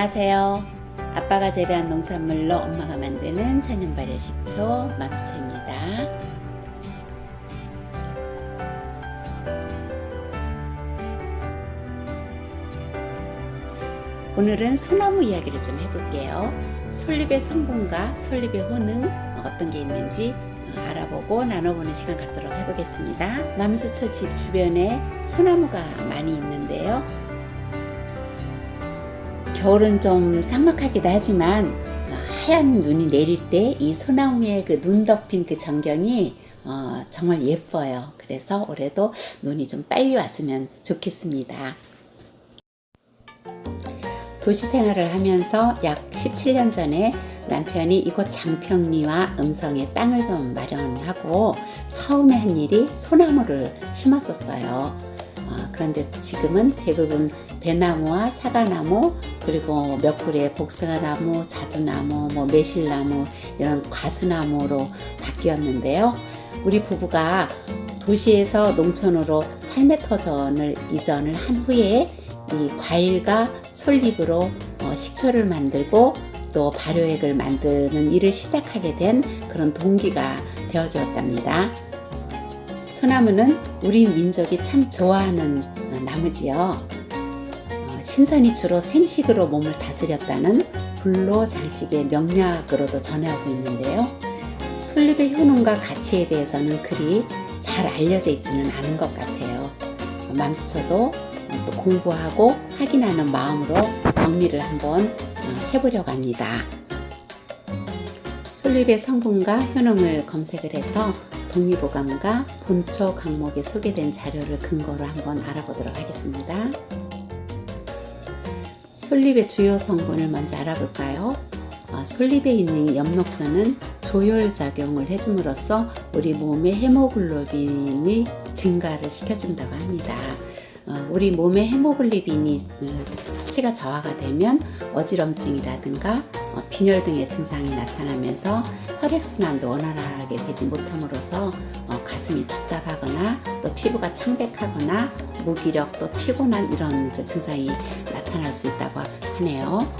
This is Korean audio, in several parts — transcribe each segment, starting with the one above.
안녕하세요. 아빠가 재배한 농산물로 엄마가 만드는 천연 발효 식초 맘스터입니다. 오늘은 소나무 이야기를 좀 해볼게요. 솔잎의 성분과 솔잎의 효능 어떤 게 있는지 알아보고 나눠보는 시간 갖도록 해보겠습니다. 맘스초 집 주변에 소나무가 많이 있는데요. 겨울은 좀 삭막하기도 하지만 하얀 눈이 내릴 때 이 소나무의 그 눈 덮인 그 전경이 어, 정말 예뻐요. 그래서 올해도 눈이 좀 빨리 왔으면 좋겠습니다. 도시 생활을 하면서 약 17년 전에 남편이 이곳 장평리와 음성에 땅을 좀 마련하고 처음에 한 일이 소나무를 심었었어요. 어, 그런데 지금은 대부분 배나무와 사과나무 그리고 몇 그루의 복숭아나무, 자두나무, 뭐 매실나무 이런 과수나무로 바뀌었는데요. 우리 부부가 도시에서 농촌으로 삶의 터전을 이전을 한 후에 이 과일과 솔잎으로 어, 식초를 만들고 또 발효액을 만드는 일을 시작하게 된 그런 동기가 되어 주었답니다. 소나무는 우리 민족이 참 좋아하는 어, 나무지요. 어, 신선이 주로 생식으로 몸을 다스렸다는 불로 장식의 명약으로도 전해오고 있는데요. 솔잎의 효능과 가치에 대해서는 그리 잘 알려져 있지는 않은 것 같아요. 맘스쳐도 또 공부하고 확인하는 마음으로 정리를 한번 해보려고 합니다. 솔잎의 성분과 효능을 검색을 해서 동의보감과 본초 강목에 소개된 자료를 근거로 한번 알아보도록 하겠습니다. 솔잎의 주요 성분을 먼저 알아볼까요? 어, 솔잎에 있는 엽록소는 조혈 작용을 해줌으로써 우리 몸의 헤모글로빈이 증가를 시켜준다고 합니다. 어, 우리 몸의 헤모글로빈이 어, 수치가 저하가 되면 어지럼증이라든가 어, 빈혈 등의 증상이 나타나면서 혈액순환도 원활하게 되지 못함으로써 어, 가슴이 답답하거나 또 피부가 창백하거나 무기력 또 피곤한 이런 그 증상이 나타날 수 있다고 하네요.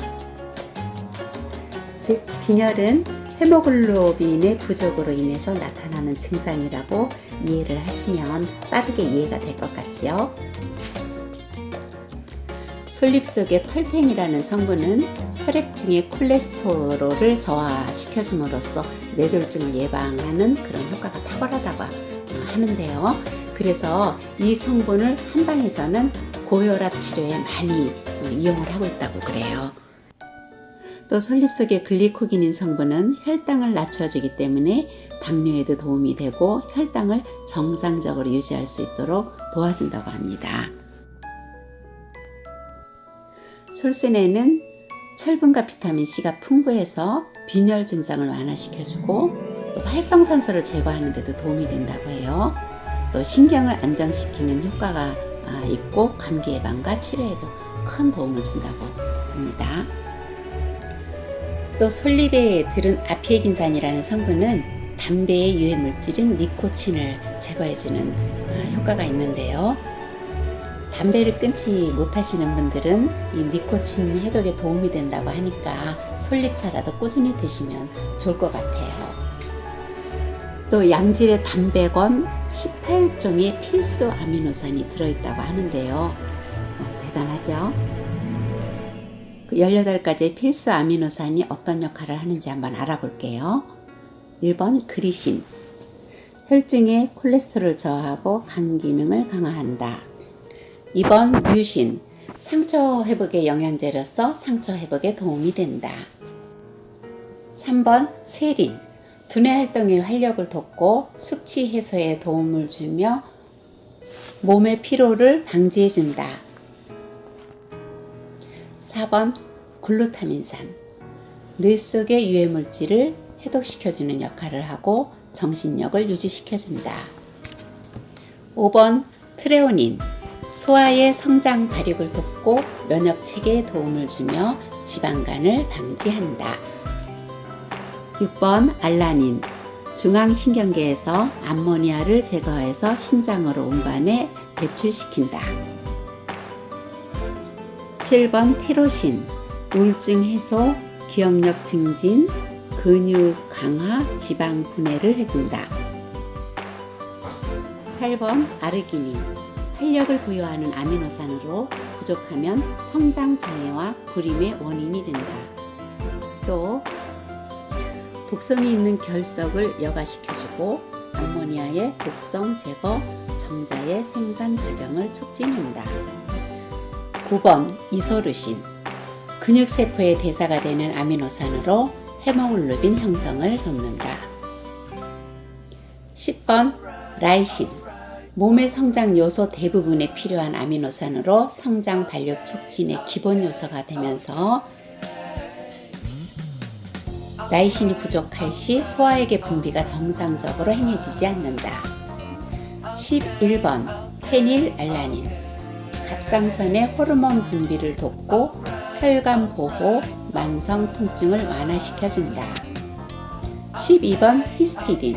즉 빈혈은 헤모글로빈의 부족으로 인해서 나타나는 증상이라고 이해를 하시면 빠르게 이해가 될 것 같지요. 솔잎 속의 털펜이라는 성분은 혈액 중의 콜레스테롤을 저하시켜줌으로써 뇌졸중을 예방하는 그런 효과가 탁월하다고 하는데요. 그래서 이 성분을 한방에서는 고혈압 치료에 많이 이용을 하고 있다고 그래요. 또 솔잎 속의 글리코기닌 성분은 혈당을 낮춰주기 때문에 당뇨에도 도움이 되고 혈당을 정상적으로 유지할 수 있도록 도와준다고 합니다. 솔선에는 철분과 비타민 C가 풍부해서 빈혈 증상을 완화시켜주고 또 활성산소를 제거하는 데도 도움이 된다고 해요. 또 신경을 안정시키는 효과가 있고 감기 예방과 치료에도 큰 도움을 준다고 합니다. 또 솔잎에 들은 아피에긴산이라는 성분은 담배의 유해 물질인 니코틴을 제거해주는 효과가 있는데요. 담배를 끊지 못하시는 분들은 이 니코틴 해독에 도움이 된다고 하니까 솔잎차라도 꾸준히 드시면 좋을 것 같아요. 또 양질의 담배건 18종의 필수 아미노산이 들어있다고 하는데요. 어, 대단하죠? 그 18가지의 필수 아미노산이 어떤 역할을 하는지 한번 알아볼게요. 1번 그리신 혈중의 콜레스테롤 저하하고 간 기능을 강화한다. 2번 뮤신 상처 회복의 영양제로서 상처 회복에 도움이 된다. 3번 세린 두뇌 활동의 활력을 돕고 숙취 해소에 도움을 주며 몸의 피로를 방지해 준다. 4번 글루타민산 뇌 속의 유해 물질을 해독시켜주는 역할을 하고 정신력을 유지시켜준다. 5번 트레오닌 소아의 성장 발육을 돕고 면역 체계에 도움을 주며 지방간을 방지한다. 6번 알라닌 중앙신경계에서 암모니아를 제거해서 신장으로 운반해 배출시킨다. 7번 티로신 우울증 해소, 기억력 증진, 근육 강화, 지방 분해를 해준다. 8번 아르기닌 활력을 부여하는 아미노산으로 부족하면 성장 장애와 불임의 원인이 된다. 또 독성이 있는 결석을 여가시켜주고 암모니아의 독성 제거, 정자의 생산 작용을 촉진한다. 9번 이소르신 근육세포의 대사가 되는 아미노산으로 헤모글로빈 형성을 돕는다. 10번 라이신 몸의 성장 요소 대부분에 필요한 아미노산으로 성장 발육 촉진의 기본 요소가 되면서 라이신이 부족할 시 소화액의 분비가 정상적으로 행해지지 않는다. 11번 페닐 알라닌 갑상선의 호르몬 분비를 돕고 혈관 보호, 만성 통증을 완화시켜준다. 12번 히스티딘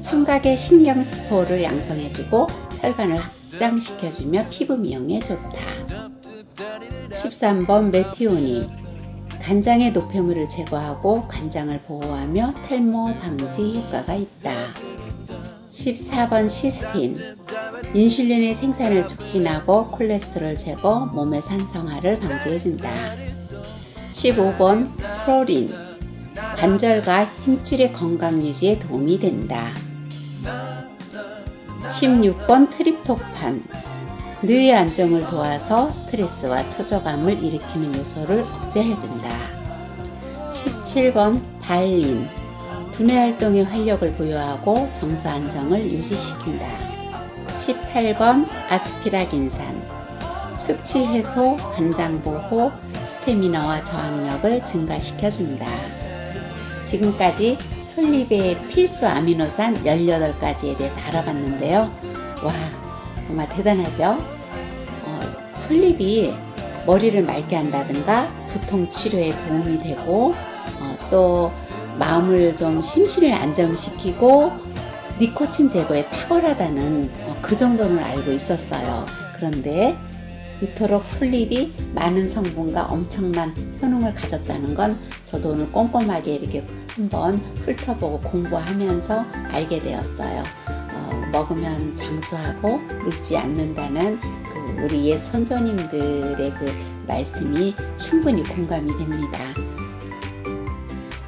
청각의 신경세포를 양성해주고 혈관을 확장시켜주며 피부 미용에 좋다. 13번 메티오닌 간장의 노폐물을 제거하고 간장을 보호하며 탈모 방지 효과가 있다. 14번 시스틴 인슐린의 생산을 촉진하고 콜레스테롤 제거, 몸의 산성화를 방지해준다. 15번 프로린 관절과 힘줄의 건강 유지에 도움이 된다. 16번 트립토판 뇌의 안정을 도와서 스트레스와 초조감을 일으키는 요소를 억제해준다. 17번 발린 두뇌 활동의 활력을 부여하고 정서 안정을 유지시킨다. 18번 아스피라긴산 숙취 해소, 관장 보호, 스태미너와 저항력을 증가시켜준다. 지금까지 솔잎의 필수 아미노산 18가지에 대해서 알아봤는데요. 와, 정말 대단하죠? 어, 솔잎이 머리를 맑게 한다든가 두통 치료에 도움이 되고 어, 또 마음을 좀 심신을 안정시키고 니코틴 제거에 탁월하다는 어, 그 정도는 알고 있었어요. 그런데 이토록 솔잎이 많은 성분과 엄청난 효능을 가졌다는 건 저도 오늘 꼼꼼하게 이렇게 한번 훑어보고 공부하면서 알게 되었어요. 어, 먹으면 장수하고 늙지 않는다는 그 우리 옛 선조님들의 그 말씀이 충분히 공감이 됩니다.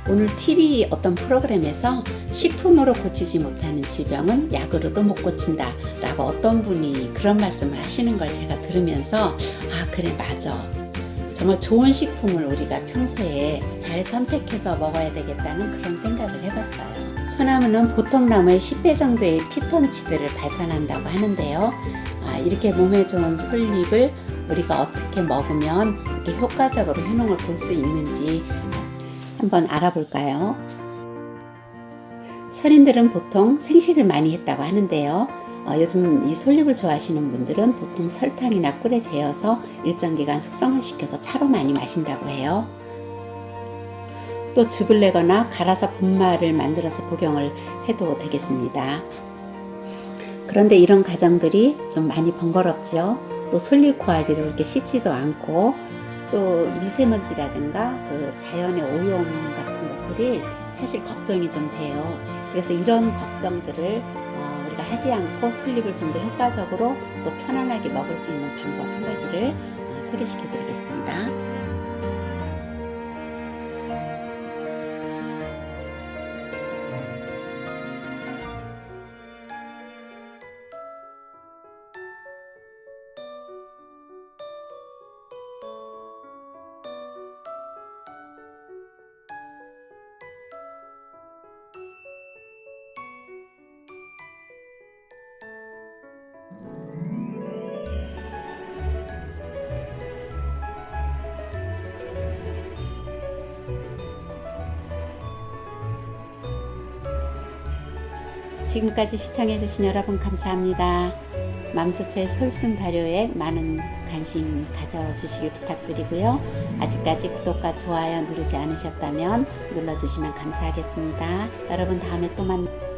오늘 TV 어떤 프로그램에서 식품으로 고치지 못하는 질병은 약으로도 못 고친다 라고 어떤 분이 그런 말씀을 하시는 걸 제가 들으면서 아 그래 맞아 정말 좋은 식품을 우리가 평소에 잘 선택해서 먹어야 되겠다는 그런 생각을 해봤어요 소나무는 보통 나무의 10배 정도의 피톤치드를 발산한다고 하는데요 아, 이렇게 몸에 좋은 솔잎을 우리가 어떻게 먹으면 이렇게 효과적으로 효능을 볼 수 있는지 한번 알아볼까요? 서린들은 보통 생식을 많이 했다고 하는데요. 어, 요즘 이 솔잎을 좋아하시는 분들은 보통 설탕이나 꿀에 재어서 일정 기간 숙성을 시켜서 차로 많이 마신다고 해요. 또 즙을 내거나 갈아서 분말을 만들어서 복용을 해도 되겠습니다. 그런데 이런 과정들이 좀 많이 번거롭죠. 또 솔잎 구하기도 그렇게 쉽지도 않고 또 미세먼지라든가 그 자연의 오염 같은 것들이 사실 걱정이 좀 돼요. 그래서 이런 걱정들을 어, 우리가 하지 않고 솔잎을 좀 더 효과적으로 또 편안하게 먹을 수 있는 방법 한 가지를 어, 소개시켜 드리겠습니다. 지금까지 시청해주신 여러분 감사합니다. 맘스처의 솔순 발효에 많은 관심 가져주시길 부탁드리고요. 아직까지 구독과 좋아요 누르지 않으셨다면 눌러주시면 감사하겠습니다. 여러분 다음에 또 만나요.